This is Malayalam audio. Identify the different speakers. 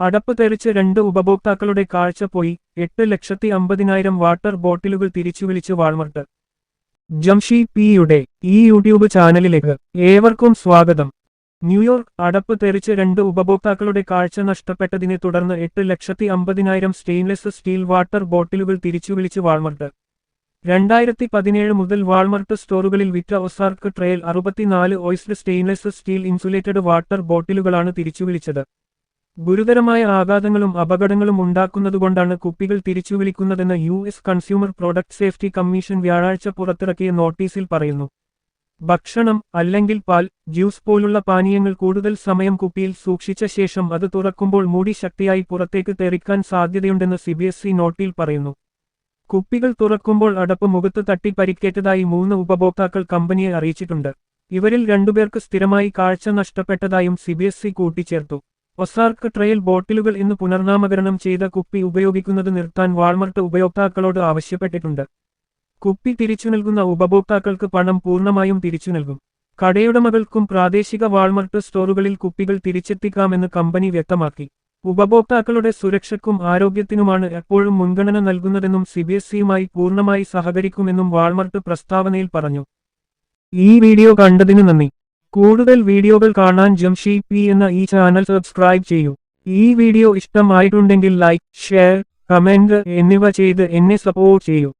Speaker 1: അടപ്പ് തെറിച്ച് രണ്ട് ഉപഭോക്താക്കളുടെ കാഴ്ച പോയി. എട്ട് ലക്ഷത്തി അമ്പതിനായിരം വാട്ടർ ബോട്ടിലുകൾ തിരിച്ചുവിളിച്ച് വാൾമർട്ട്. ജംഷി പിയുടെ ഈ യൂട്യൂബ് ചാനലിലേക്ക് ഏവർക്കും സ്വാഗതം. ന്യൂയോർക്ക് അടപ്പ് തെറിച്ച് രണ്ട് ഉപഭോക്താക്കളുടെ കാഴ്ച നഷ്ടപ്പെട്ടതിനെ തുടർന്ന് എട്ട് ലക്ഷത്തി അമ്പതിനായിരം സ്റ്റെയിൻലെസ് സ്റ്റീൽ വാട്ടർ ബോട്ടിലുകൾ തിരിച്ചുവിളിച്ച് വാൾമർട്ട്. രണ്ടായിരത്തി പതിനേഴ് മുതൽ വാൾമർട്ട് സ്റ്റോറുകളിൽ വിറ്റ ഒസാർക്ക് ട്രയൽ അറുപത്തിനാല് ഓയിസ്ഡ് സ്റ്റെയിൻലെസ് സ്റ്റീൽ ഇൻസുലേറ്റഡ് വാട്ടർ ബോട്ടിലുകളാണ് തിരിച്ചുവിളിച്ചത് ഗുരുതരമായ ആഘാതങ്ങളും അപകടങ്ങളും ഉണ്ടാക്കുന്നതുകൊണ്ടാണ് കുപ്പികൾ തിരിച്ചുവിളിക്കുന്നതെന്ന് U S Consumer Product Safety Commission വ്യാഴാഴ്ച പുറത്തിറക്കിയ നോട്ടീസിൽ പറയുന്നു. ഭക്ഷണം അല്ലെങ്കിൽ പാൽ ജ്യൂസ് പോലുള്ള പാനീയങ്ങൾ കൂടുതൽ സമയം കുപ്പിയിൽ സൂക്ഷിച്ച ശേഷം അത് തുറക്കുമ്പോൾ മൂടി ശക്തിയായി പുറത്തേക്ക് തെറിക്കാൻ സാധ്യതയുണ്ടെന്ന് സിബിഎസ്ഇ നോട്ടിൽ പറയുന്നു. കുപ്പികൾ തുറക്കുമ്പോൾ അടപ്പ് മുഖത്ത് തട്ടി പരിക്കേറ്റതായി മൂന്ന് ഉപഭോക്താക്കൾ കമ്പനിയെ അറിയിച്ചിട്ടുണ്ട്. ഇവരിൽ രണ്ടുപേർക്ക് സ്ഥിരമായി കാഴ്ച നഷ്ടപ്പെട്ടതായും സി കൂട്ടിച്ചേർത്തു. ഒസാർക്ക് ട്രയൽ ബോട്ടിലുകൾ എന്ന് പുനർനാമകരണം ചെയ്ത കുപ്പി ഉപയോഗിക്കുന്നത് നിർത്താൻ വാൾമർട്ട് ഉപയോക്താക്കളോട് ആവശ്യപ്പെട്ടിട്ടുണ്ട്. കുപ്പി തിരിച്ചു നൽകുന്ന ഉപഭോക്താക്കൾക്ക് പണം പൂർണമായും തിരിച്ചു നൽകും. കടയുടമകൾക്കും പ്രാദേശിക വാൾമർട്ട് സ്റ്റോറുകളിൽ കുപ്പികൾ തിരിച്ചെത്തിക്കാമെന്ന് കമ്പനി വ്യക്തമാക്കി. ഉപഭോക്താക്കളുടെ സുരക്ഷയ്ക്കും ആരോഗ്യത്തിനുമാണ് എപ്പോഴും മുൻഗണന നൽകുന്നതെന്നും സിബിഎസ്ഇയുമായി പൂർണമായി സഹകരിക്കുമെന്നും വാൾമർട്ട് പ്രസ്താവനയിൽ പറഞ്ഞു. ഈ വീഡിയോ കണ്ടതിന് നന്ദി. കൂടുതൽ വീഡിയോകൾ കാണാൻ ജംഷി പി എന്ന ഈ ചാനൽ സബ്സ്ക്രൈബ് ചെയ്യൂ. ഈ വീഡിയോ ഇഷ്ടമായിട്ടുണ്ടെങ്കിൽ ലൈക്ക് ഷെയർ കമന്റ് എന്നിവ ചെയ്ത് എന്നെ സപ്പോർട്ട് ചെയ്യൂ.